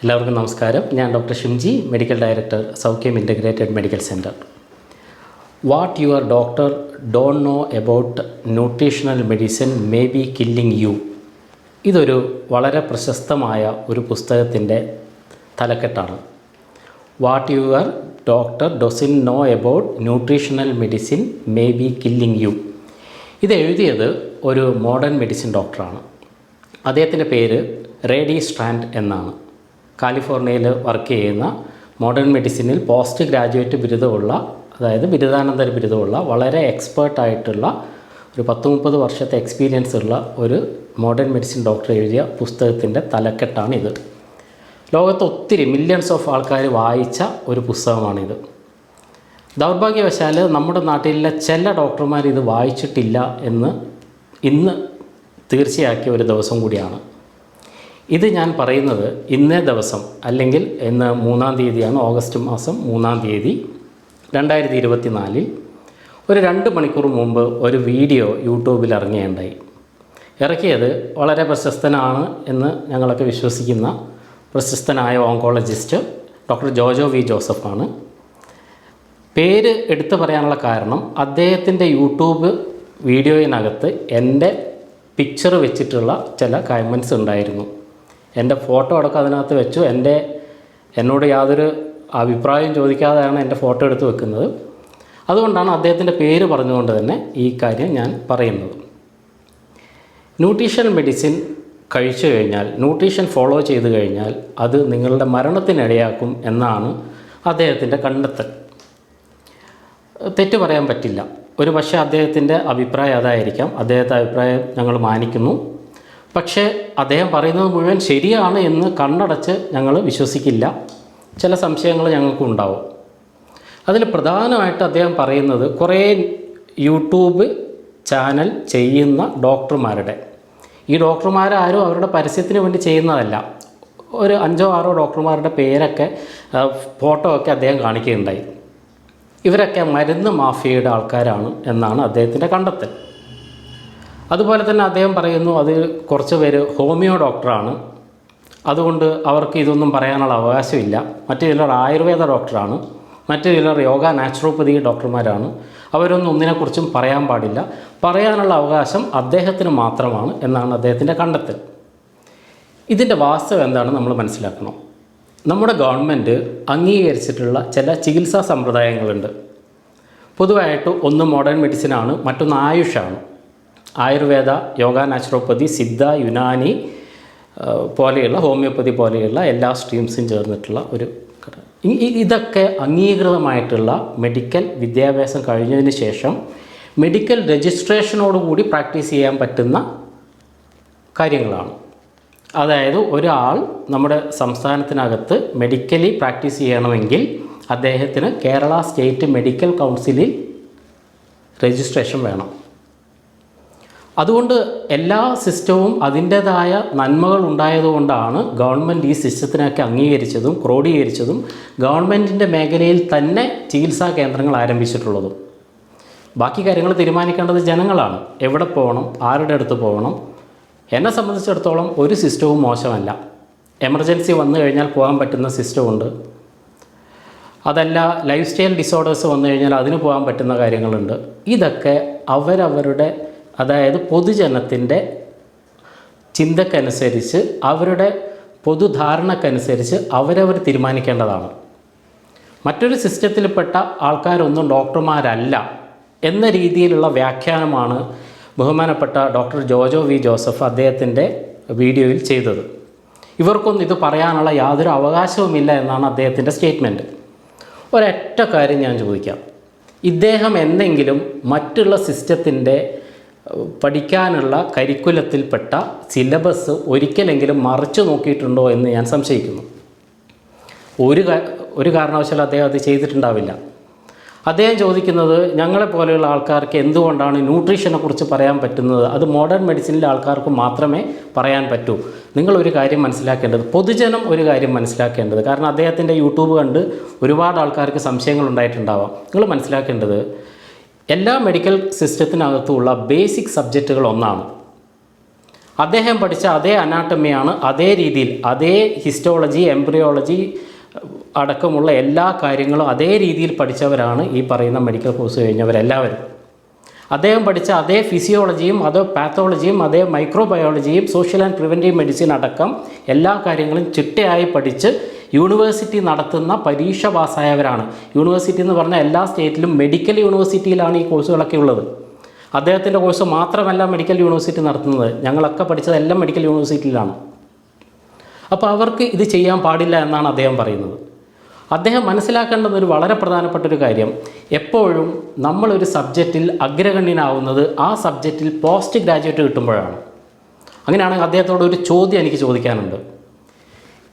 എല്ലാവർക്കും നമസ്കാരം. ഞാൻ doctor Shimji medical director Saukhyam integrated medical centre what your doctor don't know about nutritional medicine may be killing you ഇതൊരു വളരെ പ്രശസ്തമായ ഒരു പുസ്തകത്തിന്റെ തലക്കെട്ടാണ്. What your doctor doesn't know about nutritional medicine may be killing you ഇത് എഴുതിയത് ഒരു modern medicine ഡോക്ടറാണ് അദ്ദേഹത്തിന്റെ പേര് റേഡി സ്ട്രാൻഡ് എന്നാണ്. കാലിഫോർണിയയിൽ വർക്ക് ചെയ്യുന്ന മോഡേൺ മെഡിസിനിൽ പോസ്റ്റ് ഗ്രാജുവേറ്റ് ബിരുദമുള്ള അതായത് ബിരുദാനന്തര ബിരുദമുള്ള വളരെ എക്സ്പേർട്ട് ആയിട്ടുള്ള ഒരു പത്ത് മുപ്പത് വർഷത്തെ എക്സ്പീരിയൻസ് ഉള്ള ഒരു മോഡേൺ മെഡിസിൻ ഡോക്ടർ എഴുതിയ പുസ്തകത്തിന്റെ തലക്കെട്ടാണിത്. ലോകത്ത് ഒത്തിരി മില്യൺസ് ഓഫ് ആൾക്കാർ വായിച്ച ഒരു പുസ്തകമാണിത്. ദൗർഭാഗ്യവശാൽ നമ്മുടെ നാട്ടിലെ ചില ഡോക്ടർമാർ ഇത് വായിച്ചിട്ടില്ല എന്ന് ഇന്ന് തീർച്ചയാക്കിയ ഒരു ദിവസം കൂടിയാണ്. ഇത് ഞാൻ പറയുന്നത് ഇന്നേ ദിവസം അല്ലെങ്കിൽ ഇന്ന് മൂന്നാം തീയതിയാണ് ഓഗസ്റ്റ് മാസം മൂന്നാം തീയതി രണ്ടായിരത്തി ഇരുപത്തി നാലിൽ ഒരു രണ്ട് മണിക്കൂർ മുമ്പ് ഒരു വീഡിയോ യൂട്യൂബിൽ ഇറങ്ങുകയുണ്ടായി ഇറക്കിയത് വളരെ പ്രശസ്തനാണ് എന്ന് ഞങ്ങളൊക്കെ വിശ്വസിക്കുന്ന പ്രശസ്തനായ ഓങ്കോളജിസ്റ്റ് ഡോക്ടർ ജോജോ വി ജോസഫാണ്. പേര് എടുത്തു പറയാനുള്ള കാരണം അദ്ദേഹത്തിന്റെ യൂട്യൂബ് വീഡിയോയിനകത്ത് എന്റെ പിക്ചർ വെച്ചിട്ടുള്ള ചില കമൻസ് ഉണ്ടായിരുന്നു. എന്റെ ഫോട്ടോ അടക്കം അതിനകത്ത് വെച്ചു. എന്റെ എന്നോട് യാതൊരു അഭിപ്രായം ചോദിക്കാതെയാണ് എന്റെ ഫോട്ടോ എടുത്ത് വെക്കുന്നത്. അതുകൊണ്ടാണ് അദ്ദേഹത്തിന്റെ പേര് പറഞ്ഞുകൊണ്ട് തന്നെ ഈ കാര്യം ഞാൻ പറയുന്നത്. ന്യൂട്രീഷൻ മെഡിസിൻ കഴിച്ചു കഴിഞ്ഞാൽ ന്യൂട്രീഷൻ ഫോളോ ചെയ്ത് കഴിഞ്ഞാൽ അത് നിങ്ങളുടെ മരണത്തിനിടയാക്കും എന്നാണ് അദ്ദേഹത്തിന്റെ കണ്ടെത്തൽ. തെറ്റ് പറയാൻ പറ്റില്ല. ഒരു പക്ഷേ അദ്ദേഹത്തിന്റെ അഭിപ്രായം അതായിരിക്കാം. അദ്ദേഹത്തെ അഭിപ്രായം ഞങ്ങൾ മാനിക്കുന്നു. പക്ഷേ അദ്ദേഹം പറയുന്നത് മുഴുവൻ ശരിയാണ് എന്ന് കണ്ണടച്ച് ഞങ്ങൾ വിശ്വസിക്കില്ല. ചില സംശയങ്ങൾ ഞങ്ങൾക്കും ഉണ്ടാവും. അതിൽ പ്രധാനമായിട്ട് അദ്ദേഹം പറയുന്നത് കുറേ യൂട്യൂബ് ചാനൽ ചെയ്യുന്ന ഡോക്ടർമാരുടെ. ഈ ഡോക്ടർമാരാരും അവരുടെ പരസ്യത്തിന് വേണ്ടി ചെയ്യുന്നതല്ല. ഒരു അഞ്ചോ ആറോ ഡോക്ടർമാരുടെ പേരൊക്കെ ഫോട്ടോ ഒക്കെ അദ്ദേഹം കാണിക്കുകയുണ്ടായി. ഇവരൊക്കെ മരുന്ന് മാഫിയയുടെ ആൾക്കാരാണ് എന്നാണ് അദ്ദേഹത്തിന്റെ കണ്ടെത്തൽ. അതുപോലെ തന്നെ അദ്ദേഹം പറയുന്നു അത് കുറച്ച് പേര് ഹോമിയോ ഡോക്ടറാണ്. അതുകൊണ്ട് അവർക്ക് ഇതൊന്നും പറയാനുള്ള അവകാശമില്ല. മറ്റു ചിലർ ആയുർവേദ ഡോക്ടറാണ്. മറ്റു ചിലർ യോഗ നാച്ചുറോപ്പതി ഡോക്ടർമാരാണ്. അവരൊന്നും ഒന്നിനെക്കുറിച്ചും പറയാൻ പാടില്ല. പറയാനുള്ള അവകാശം അദ്ദേഹത്തിന് മാത്രമാണ് എന്നാണ് അദ്ദേഹത്തിന്റെ കണ്ടെത്തൽ. ഇതിന്റെ വാസ്തവം എന്താണ് നമ്മൾ മനസ്സിലാക്കണം. നമ്മുടെ ഗവൺമെന്റ് അംഗീകരിച്ചിട്ടുള്ള ചില ചികിത്സാ സമ്പ്രദായങ്ങളുണ്ട്. പൊതുവായിട്ട് ഒന്ന് മോഡേൺ മെഡിസിനാണ് മറ്റൊന്ന് ആയുഷാണ്. ആയുർവേദ യോഗ നാച്ചുറോപ്പതി സിദ്ധ യുനാനി പോലെയുള്ള ഹോമിയോപ്പതി പോലെയുള്ള എല്ലാ സ്ട്രീംസും ചേർന്നിട്ടുള്ള ഒരു ഇതൊക്കെ അംഗീകൃതമായിട്ടുള്ള മെഡിക്കൽ വിദ്യാഭ്യാസം കഴിഞ്ഞതിന് ശേഷം മെഡിക്കൽ രജിസ്ട്രേഷനോടുകൂടി പ്രാക്ടീസ് ചെയ്യാൻ പറ്റുന്ന കാര്യങ്ങളാണ്. അതായത് ഒരാൾ നമ്മുടെ സംസ്ഥാനത്തിനകത്ത് മെഡിക്കലി പ്രാക്ടീസ് ചെയ്യണമെങ്കിൽ അദ്ദേഹത്തിന് കേരള സ്റ്റേറ്റ് മെഡിക്കൽ കൗൺസിലിൽ രജിസ്ട്രേഷൻ വേണം. അതുകൊണ്ട് എല്ലാ സിസ്റ്റവും അതിന്റേതായ നന്മകൾ ഉണ്ടായതുകൊണ്ടാണ് ഗവൺമെന്റ് ഈ സിസ്റ്റത്തിനൊക്കെ അംഗീകരിച്ചതും ക്രോഡീകരിച്ചതും ഗവൺമെന്റിന്റെ മേഖലയിൽ തന്നെ ചികിത്സാ കേന്ദ്രങ്ങൾ ആരംഭിച്ചിട്ടുള്ളതും. ബാക്കി കാര്യങ്ങൾ തീരുമാനിക്കേണ്ടത് ജനങ്ങളാണ്. എവിടെ പോകണം? ആരുടെ അടുത്ത് പോകണം? എന്നെ സംബന്ധിച്ചിടത്തോളം ഒരു സിസ്റ്റവും മോശമല്ല. എമർജൻസി വന്നു കഴിഞ്ഞാൽ പോകാൻ പറ്റുന്ന സിസ്റ്റമുണ്ട്. അതല്ല ലൈഫ് സ്റ്റൈൽ ഡിസോർഡേഴ്സ് വന്നു കഴിഞ്ഞാൽ അതിന് പോകാൻ പറ്റുന്ന കാര്യങ്ങളുണ്ട്. ഇതൊക്കെ അവരവരുടെ അതായത് പൊതുജനത്തിന്റെ ചിന്തക്കനുസരിച്ച് അവരുടെ പൊതുധാരണക്കനുസരിച്ച് അവരവർ തീരുമാനിക്കേണ്ടതാണ്. മറ്റൊരു സിസ്റ്റത്തിൽപ്പെട്ട ആൾക്കാരൊന്നും ഡോക്ടർമാരല്ല എന്ന രീതിയിലുള്ള വ്യാഖ്യാനമാണ് ബഹുമാനപ്പെട്ട ഡോക്ടർ ജോജോ വി ജോസഫ് അദ്ദേഹത്തിന്റെ വീഡിയോയിൽ ചെയ്തത്. ഇവർക്കൊന്നും ഇത് പറയാനുള്ള യാതൊരു അവകാശവുമില്ല എന്നാണ് അദ്ദേഹത്തിന്റെ സ്റ്റേറ്റ്മെന്റ്. ഒരൊറ്റ കാര്യം ഞാൻ ചോദിക്കാം. ഇദ്ദേഹം എന്തെങ്കിലും മറ്റുള്ള സിസ്റ്റത്തിന്റെ പഠിക്കാനുള്ള കരിക്കുലത്തിൽപ്പെട്ട സിലബസ് ഒരിക്കലെങ്കിലും മറിച്ചു നോക്കിയിട്ടുണ്ടോ എന്ന് ഞാൻ സംശയിക്കുന്നു. ഒരു ഒരു കാരണവശാലും അദ്ദേഹം അത് ചെയ്തിട്ടുണ്ടാവില്ല. അദ്ദേഹം ചോദിക്കുന്നത് ഞങ്ങളെപ്പോലെയുള്ള ആൾക്കാർക്ക് എന്തുകൊണ്ടാണ് ന്യൂട്രീഷനെ കുറിച്ച് പറയാൻ പറ്റുന്നത്? അത് മോഡേൺ മെഡിസിനിലെ ആൾക്കാർക്ക് മാത്രമേ പറയാൻ പറ്റൂ. നിങ്ങളൊരു കാര്യം മനസ്സിലാക്കേണ്ടത് പൊതുജനം ഒരു കാര്യം മനസ്സിലാക്കേണ്ടത്. കാരണം അദ്ദേഹത്തിന്റെ യൂട്യൂബ് കണ്ട് ഒരുപാട് ആൾക്കാർക്ക് സംശയങ്ങൾ ഉണ്ടായിട്ടുണ്ടാവാം. നിങ്ങൾ മനസ്സിലാക്കേണ്ടത് എല്ലാ മെഡിക്കൽ സിസ്റ്റത്തിനകത്തുമുള്ള ബേസിക് സബ്ജക്റ്റുകൾ ഒന്നാണ്. അദ്ദേഹം പഠിച്ച അതേ അനാട്ടമിയാണ് അതേ രീതിയിൽ അതേ ഹിസ്റ്റോളജി എംബ്രിയോളജി അടക്കമുള്ള എല്ലാ കാര്യങ്ങളും അതേ രീതിയിൽ പഠിച്ചവരാണ് ഈ പറയുന്ന മെഡിക്കൽ കോഴ്സ് കഴിഞ്ഞവരെല്ലാവരും. അദ്ദേഹം പഠിച്ച അതേ ഫിസിയോളജിയും അതേ പാത്തോളജിയും അതേ മൈക്രോബയോളജിയും സോഷ്യൽ ആൻഡ് പ്രിവെന്റീവ് മെഡിസിൻ അടക്കം എല്ലാ കാര്യങ്ങളും ചിട്ടയായി പഠിച്ച് യൂണിവേഴ്സിറ്റി നടത്തുന്ന പരീക്ഷ പാസ്സായവരാണ്. യൂണിവേഴ്സിറ്റി എന്ന് പറഞ്ഞാൽ എല്ലാ സ്റ്റേറ്റിലും മെഡിക്കൽ യൂണിവേഴ്സിറ്റിയിലാണ് ഈ കോഴ്സുകളൊക്കെ ഉള്ളത്. അദ്ദേഹത്തിന്റെ കോഴ്സ് മാത്രമല്ല മെഡിക്കൽ യൂണിവേഴ്സിറ്റി നടത്തുന്നത്. ഞങ്ങളൊക്കെ പഠിച്ചത് എല്ലാം മെഡിക്കൽ യൂണിവേഴ്സിറ്റിയിലാണ്. അപ്പോൾ അവർക്ക് ഇത് ചെയ്യാൻ പാടില്ല എന്നാണ് അദ്ദേഹം പറയുന്നത്. അദ്ദേഹം മനസ്സിലാക്കേണ്ടത് ഒരു വളരെ പ്രധാനപ്പെട്ട ഒരു കാര്യം. എപ്പോഴും നമ്മളൊരു സബ്ജക്റ്റിൽ അഗ്രഗണ്യനാവുന്നത് ആ സബ്ജക്റ്റിൽ പോസ്റ്റ് ഗ്രാജുവേറ്റ് കിട്ടുമ്പോഴാണ്. അങ്ങനെയാണെങ്കിൽ അദ്ദേഹത്തോട് ഒരു ചോദ്യം എനിക്ക് ചോദിക്കാനുണ്ട്.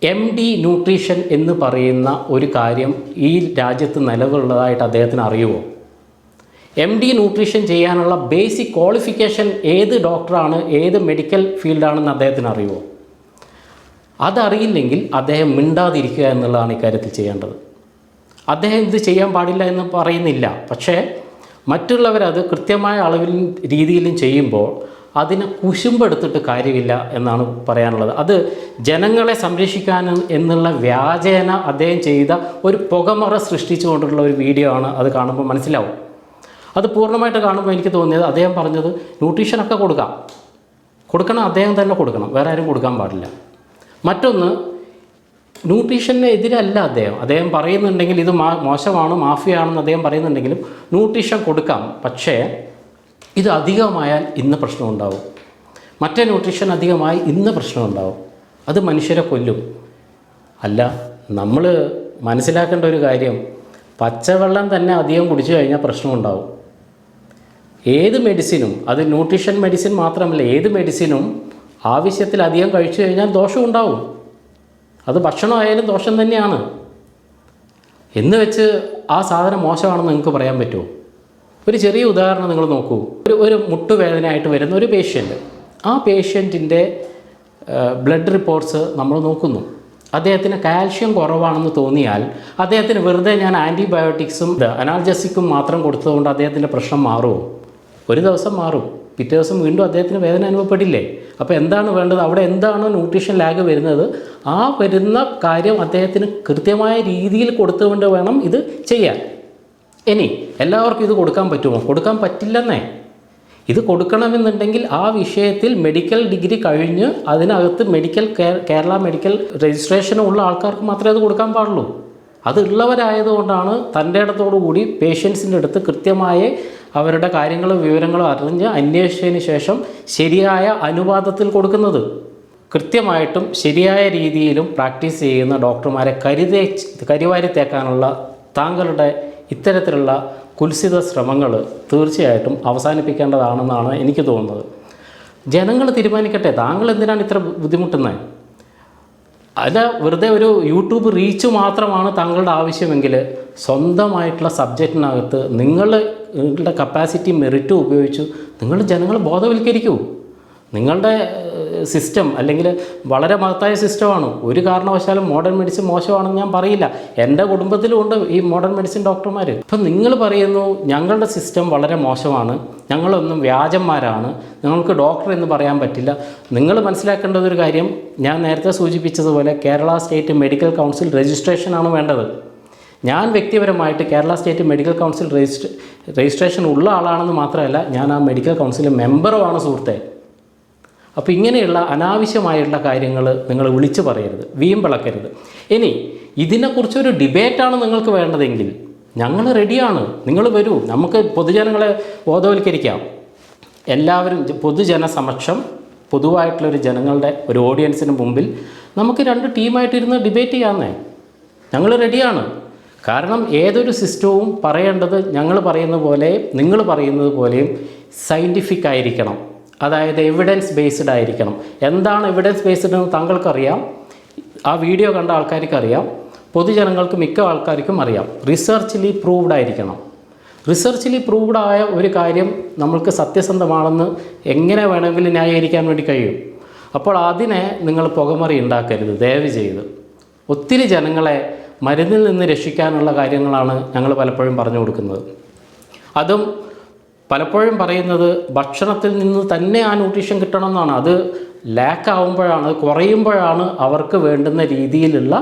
എം ഡി ന്യൂട്രീഷൻ എന്ന് പറയുന്ന ഒരു കാര്യം ഈ രാജ്യത്ത് നിലവിലുള്ളതായിട്ട് അദ്ദേഹത്തിന് അറിയുമോ എം ഡി ന്യൂട്രീഷൻ ചെയ്യാനുള്ള ബേസിക് ക്വാളിഫിക്കേഷൻ ഏത് ഡോക്ടറാണ് ഏത് മെഡിക്കൽ ഫീൽഡാണെന്ന് അദ്ദേഹത്തിന് അറിയുമോ അതറിയില്ലെങ്കിൽ അദ്ദേഹം മിണ്ടാതിരിക്കുക എന്നുള്ളതാണ് ഇക്കാര്യത്തിൽ ചെയ്യേണ്ടത്. അദ്ദേഹം ഇത് ചെയ്യാൻ പാടില്ല എന്ന് പറയുന്നില്ല. പക്ഷേ മറ്റുള്ളവരത് കൃത്യമായ അളവിലും രീതിയിലും ചെയ്യുമ്പോൾ അതിനെ കുശുമ്പെടുത്തിട്ട് കാര്യമില്ല എന്നാണ് പറയാനുള്ളത്. അത് ജനങ്ങളെ സംരക്ഷിക്കാൻ എന്നുള്ള വ്യാജേന അദ്ദേഹം ചെയ്ത ഒരു പുകമറ സൃഷ്ടിച്ചുകൊണ്ടുള്ള ഒരു വീഡിയോ ആണ് അത് കാണുമ്പോൾ മനസ്സിലാവും. അത് പൂർണമായിട്ട് കാണുമ്പോൾ എനിക്ക് തോന്നിയത് അദ്ദേഹം പറഞ്ഞത് ന്യൂട്രീഷനൊക്കെ കൊടുക്കാം. കൊടുക്കണം അദ്ദേഹം തന്നെ കൊടുക്കണം. വേറെ ആരും കൊടുക്കാൻ പാടില്ല. മറ്റൊന്ന് ന്യൂട്രീഷന് എതിരല്ല അദ്ദേഹം. അദ്ദേഹം പറയുന്നുണ്ടെങ്കിൽ ഇത് മോശമാണ് മാഫിയാണെന്ന് അദ്ദേഹം പറയുന്നുണ്ടെങ്കിലും ന്യൂട്രീഷൻ കൊടുക്കാം. പക്ഷേ ഇത് അധികമായാൽ ഇന്ന് പ്രശ്നമുണ്ടാവും. മറ്റേ ന്യൂട്രീഷൻ അധികമായി ഇന്ന് പ്രശ്നമുണ്ടാവും. അത് മനുഷ്യരെ കൊല്ലും. അല്ല നമ്മൾ മനസ്സിലാക്കേണ്ട ഒരു കാര്യം പച്ചവെള്ളം തന്നെ അധികം കുടിച്ചു കഴിഞ്ഞാൽ പ്രശ്നമുണ്ടാവും. ഏത് മെഡിസിനും അത് ന്യൂട്രീഷൻ മെഡിസിൻ മാത്രമല്ല ഏത് മെഡിസിനും ആവശ്യത്തിലധികം കഴിച്ചു കഴിഞ്ഞാൽ ദോഷം ഉണ്ടാവും. അത് ഭക്ഷണമായാലും ദോഷം തന്നെയാണ്. എന്ന് വെച്ച് ആ സാധനം മോശമാണെന്ന് നിങ്ങൾക്ക് പറയാൻ പറ്റുമോ? ഒരു ചെറിയ ഉദാഹരണം നിങ്ങൾ നോക്കൂ. ഒരു ഒരു മുട്ടുവേദനയായിട്ട് വരുന്ന ഒരു പേഷ്യന്റ് ആ പേഷ്യന്റിന്റെ ബ്ലഡ് റിപ്പോർട്ട്സ് നമ്മൾ നോക്കുന്നു. അദ്ദേഹത്തിന് കാൽഷ്യം കുറവാണെന്ന് തോന്നിയാൽ അദ്ദേഹത്തിന് വെറുതെ ഞാൻ ആന്റിബയോട്ടിക്സും അനാൽജസിക്കും മാത്രം കൊടുത്തതുകൊണ്ട് അദ്ദേഹത്തിന്റെ പ്രശ്നം മാറുമോ? ഒരു ദിവസം മാറും. പിറ്റേ ദിവസം വീണ്ടും അദ്ദേഹത്തിന് വേദന അനുഭവപ്പെടില്ലേ? അപ്പോൾ എന്താണ് വേണ്ടത്? അവിടെ എന്താണ് ന്യൂട്രീഷൻ ലാഗ് വരുന്നത്? ആ വരുന്ന കാര്യം അദ്ദേഹത്തിന് കൃത്യമായ രീതിയിൽ കൊടുത്തുകൊണ്ട് വേണം ഇത് ചെയ്യാൻ. ഇനി എല്ലാവർക്കും ഇത് കൊടുക്കാൻ പറ്റുമോ? കൊടുക്കാൻ പറ്റില്ലെന്നേ. ഇത് കൊടുക്കണമെന്നുണ്ടെങ്കിൽ ആ വിഷയത്തിൽ മെഡിക്കൽ ഡിഗ്രി കഴിഞ്ഞ് അതിനകത്ത് മെഡിക്കൽ കേരള മെഡിക്കൽ രജിസ്ട്രേഷനുള്ള ആൾക്കാർക്ക് മാത്രമേ അത് കൊടുക്കാൻ പാടുള്ളൂ. അത് ഉള്ളവരായതുകൊണ്ടാണ് തന്റെ ഇടത്തോടു കൂടി പേഷ്യൻസിന്റെ അടുത്ത് കൃത്യമായി അവരുടെ കാര്യങ്ങളും വിവരങ്ങളും അറിഞ്ഞ് അന്വേഷിച്ചതിന് ശേഷം ശരിയായ അനുപാതത്തിൽ കൊടുക്കുന്നത്. കൃത്യമായിട്ടും ശരിയായ രീതിയിലും പ്രാക്ടീസ് ചെയ്യുന്ന ഡോക്ടർമാരെ കരുതേ കരിവാരി തേക്കാനുള്ള താങ്കളുടെ ഇത്തരത്തിലുള്ള കുൽസിത ശ്രമങ്ങൾ തീർച്ചയായിട്ടും അവസാനിപ്പിക്കേണ്ടതാണെന്നാണ് എനിക്ക് തോന്നുന്നത്. ജനങ്ങൾ തീരുമാനിക്കട്ടെ താങ്കൾ എന്തിനാണ് ഇത്ര ബുദ്ധിമുട്ടുന്നത് അല്ല വെറുതെ ഒരു യൂട്യൂബ് റീച്ച് മാത്രമാണ് താങ്കളുടെ ആവശ്യമെങ്കിൽ സ്വന്തമായിട്ടുള്ള സബ്ജക്റ്റിനകത്ത് നിങ്ങൾ നിങ്ങളുടെ കപ്പാസിറ്റി മെറിറ്റും ഉപയോഗിച്ച് നിങ്ങൾ ജനങ്ങളെ ബോധവൽക്കരിക്കൂ. നിങ്ങളുടെ സിസ്റ്റം അല്ലെങ്കിൽ വളരെ മഹത്തായ സിസ്റ്റമാണ് ഒരു കാരണവശാലും മോഡേൺ മെഡിസിൻ മോശമാണെന്ന് ഞാൻ പറയില്ല. എന്റെ കുടുംബത്തിലും ഉണ്ട് ഈ മോഡേൺ മെഡിസിൻ ഡോക്ടർമാർ അപ്പം നിങ്ങൾ പറയുന്നു ഞങ്ങളുടെ സിസ്റ്റം വളരെ മോശമാണ്. ഞങ്ങളൊന്നും വ്യാജന്മാരാണ്. നിങ്ങൾക്ക് ഡോക്ടർ എന്ന് പറയാൻ പറ്റില്ല. നിങ്ങൾ മനസ്സിലാക്കേണ്ട ഒരു കാര്യം ഞാൻ നേരത്തെ സൂചിപ്പിച്ചതുപോലെ കേരള സ്റ്റേറ്റ് മെഡിക്കൽ കൗൺസിൽ രജിസ്ട്രേഷനാണ് വേണ്ടത്. ഞാൻ വ്യക്തിപരമായിട്ട് കേരള സ്റ്റേറ്റ് മെഡിക്കൽ കൗൺസിൽ രജിസ്ട്രേ രജിസ്ട്രേഷൻ ഉള്ള ആളാണെന്ന് മാത്രമല്ല ഞാൻ ആ മെഡിക്കൽ കൗൺസിൽ മെമ്പറുമാണ് സുഹൃത്തെ. അപ്പോൾ ഇങ്ങനെയുള്ള അനാവശ്യമായുള്ള കാര്യങ്ങൾ നിങ്ങൾ വിളിച്ചു പറയരുത് വീമ്പിളക്കരുത് ഇനി ഇതിനെക്കുറിച്ചൊരു ഡിബേറ്റാണ് നിങ്ങൾക്ക് വേണ്ടതെങ്കിൽ ഞങ്ങൾ റെഡിയാണ്. നിങ്ങൾ വരൂ. നമുക്ക് പൊതുജനങ്ങളെ ബോധവൽക്കരിക്കാം. എല്ലാവരും പൊതുജന സമക്ഷം പൊതുവായിട്ടുള്ളൊരു ജനങ്ങളുടെ ഒരു ഓഡിയൻസിന് മുമ്പിൽ നമുക്ക് രണ്ട് ടീമായിട്ടിരുന്ന് ഡിബേറ്റ് ചെയ്യാമെന്നേ ഞങ്ങൾ റെഡിയാണ്. കാരണം ഏതൊരു സിസ്റ്റവും പറയേണ്ടത് ഞങ്ങൾ പറയുന്ന പോലെയും നിങ്ങൾ പറയുന്നത് പോലെയും സയന്റിഫിക് ആയിരിക്കണം. അതായത് എവിഡൻസ് ബേസ്ഡ് ആയിരിക്കണം. എന്താണ് എവിഡൻസ് ബേസ്ഡ് എന്ന് താങ്കൾക്കറിയാം? ആ വീഡിയോ കണ്ട ആൾക്കാർക്ക് അറിയാം പൊതുജനങ്ങൾക്ക് മിക്ക ആൾക്കാർക്കും അറിയാം. റിസർച്ചിലി പ്രൂവ്ഡ് ആയിരിക്കണം. റിസർച്ചിലി പ്രൂവ്ഡ് ആയ ഒരു കാര്യം നമ്മൾക്ക് സത്യസന്ധമാണെന്ന് എങ്ങനെ വേണമെങ്കിലും ന്യായീകരിക്കാൻ വേണ്ടി കഴിയും. അപ്പോൾ അതിനെ നിങ്ങൾ പുകമറി ഉണ്ടാക്കരുത്. ദയവ് ചെയ്ത് ഒത്തിരി ജനങ്ങളെ മരുന്നിൽ നിന്ന് രക്ഷിക്കാനുള്ള കാര്യങ്ങളാണ് ഞങ്ങൾ പലപ്പോഴും പറഞ്ഞു കൊടുക്കുന്നത്. അതും പലപ്പോഴും പറയുന്നത് ഭക്ഷണത്തിൽ നിന്ന് തന്നെ ആ ന്യൂട്രീഷൻ കിട്ടണം എന്നാണ് അത് ലാക്ക് ആവുമ്പോഴാണ് കുറയുമ്പോഴാണ് അവർക്ക് വേണ്ടുന്ന രീതിയിലുള്ള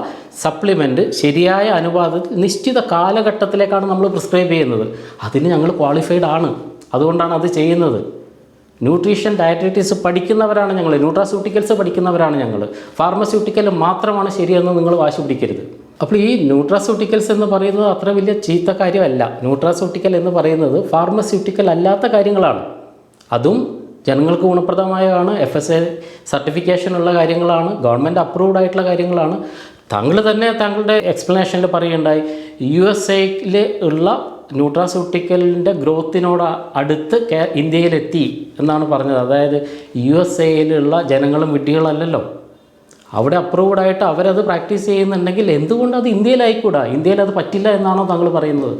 സപ്ലിമെന്റ് ശരിയായ അനുപാതത്തിൽ നിശ്ചിത കാലഘട്ടത്തിലേക്കാണ് നമ്മൾ പ്രിസ്ക്രൈബ് ചെയ്യുന്നത്. അതിന് ഞങ്ങൾ ക്വാളിഫൈഡ് ആണ്. അതുകൊണ്ടാണ് അത് ചെയ്യുന്നത്. ന്യൂട്രീഷൻ ഡയറ്ററ്റിക്സ് പഠിക്കുന്നവരാണ് ഞങ്ങൾ. ന്യൂട്രാസ്യൂട്ടിക്കൽസ് പഠിക്കുന്നവരാണ് ഞങ്ങൾ. ഫാർമസ്യൂട്ടിക്കൽ മാത്രമാണ് ശരിയെന്ന് നിങ്ങൾ വാശി പിടിക്കരുത്. അപ്പോൾ ഈ ന്യൂട്രാസ്യൂട്ടിക്കൽസ് എന്ന് പറയുന്നത് അത്ര വലിയ ചീത്ത കാര്യമല്ല. ന്യൂട്രാസ്യൂട്ടിക്കൽ എന്ന് പറയുന്നത് ഫാർമസ്യൂട്ടിക്കൽ അല്ലാത്ത കാര്യങ്ങളാണ്. അതും ജനങ്ങൾക്ക് ഗുണപ്രദമായതാണ് എഫ് എസ് എ സർട്ടിഫിക്കേഷൻ ഉള്ള കാര്യങ്ങളാണ്. ഗവൺമെന്റ് അപ്രൂവ്ഡ് ആയിട്ടുള്ള കാര്യങ്ങളാണ്. താങ്കൾ തന്നെ താങ്കളുടെ എക്സ്പ്ലനേഷനിൽ പറയുണ്ടായി യു എസ് എയിൽ ഉള്ള ന്യൂട്രാസ്യൂട്ടിക്കലിന്റെ ഗ്രോത്തിനോട് അടുത്ത് ഇന്ത്യയിലെത്തി എന്നാണ് പറഞ്ഞത്. അതായത് യു എസ് എയിലുള്ള ജനങ്ങളും വിഡ്ഢികളല്ലല്ലോ. അവിടെ അപ്രൂവ്ഡ് ആയിട്ട് അവരത് പ്രാക്ടീസ് ചെയ്യുന്നുണ്ടെങ്കിൽ എന്തുകൊണ്ട് അത് ഇന്ത്യയിലായിക്കൂടാ? ഇന്ത്യയിൽ അത് പറ്റില്ല എന്നാണോ താങ്കൾ പറയുന്നത്?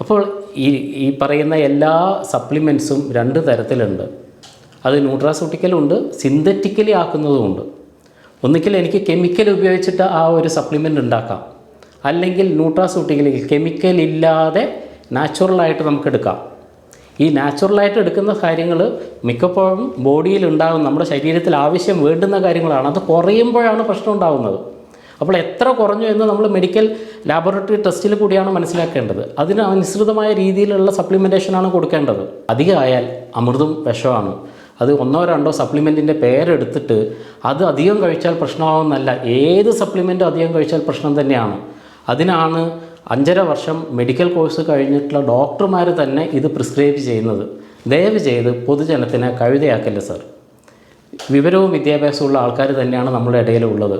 അപ്പോൾ ഈ ഈ പറയുന്ന എല്ലാ സപ്ലിമെന്റ്സും രണ്ട് തരത്തിലുണ്ട്. അത് ന്യൂട്രാസ്യൂട്ടിക്കലുണ്ട് സിന്തറ്റിക്കലി ആക്കുന്നതുമുണ്ട് ഒന്നുകിൽ എനിക്ക് കെമിക്കൽ ഉപയോഗിച്ചിട്ട് ആ ഒരു സപ്ലിമെന്റ് ഉണ്ടാക്കാം. അല്ലെങ്കിൽ ന്യൂട്രാസ്യൂട്ടിക്കലിൽ കെമിക്കൽ ഇല്ലാതെ നാച്ചുറലായിട്ട് നമുക്ക് എടുക്കാം. ഈ നാച്ചുറലായിട്ട് എടുക്കുന്ന കാര്യങ്ങൾ മിക്കപ്പോഴും ബോഡിയിൽ ഉണ്ടാകും നമ്മുടെ ശരീരത്തിൽ ആവശ്യം വേണ്ടുന്ന കാര്യങ്ങളാണ്. അത് കുറയുമ്പോഴാണ് പ്രശ്നം ഉണ്ടാകുന്നത് അപ്പോൾ എത്ര കുറഞ്ഞു എന്ന് നമ്മൾ മെഡിക്കൽ ലാബോറട്ടറി ടെസ്റ്റിൽ കൂടിയാണ് മനസ്സിലാക്കേണ്ടത്. അതിന് അനുസൃതമായ രീതിയിലുള്ള സപ്ലിമെന്റേഷനാണ് കൊടുക്കേണ്ടത്. അധികമായാൽ അമൃതും വിഷമാണ് അത് ഒന്നോ രണ്ടോ സപ്ലിമെന്റിന്റെ പേരെടുത്തിട്ട് അത് അധികം കഴിച്ചാൽ പ്രശ്നമാവുന്നല്ല ഏത് സപ്ലിമെന്റും അധികം കഴിച്ചാൽ പ്രശ്നം തന്നെയാണ്. അതിനാണ് അഞ്ചര വർഷം മെഡിക്കൽ കോഴ്സ് കഴിഞ്ഞിട്ടുള്ള ഡോക്ടർമാർ തന്നെ ഇത് പ്രിസ്ക്രൈബ് ചെയ്യുന്നത്. ദയവ് ചെയ്ത് പൊതുജനത്തിന് കഴുതയാക്കല്ലേ സർ വിവരവും വിദ്യാഭ്യാസവും ഉള്ള ആൾക്കാർ തന്നെയാണ് നമ്മുടെ ഇടയിലുള്ളത്.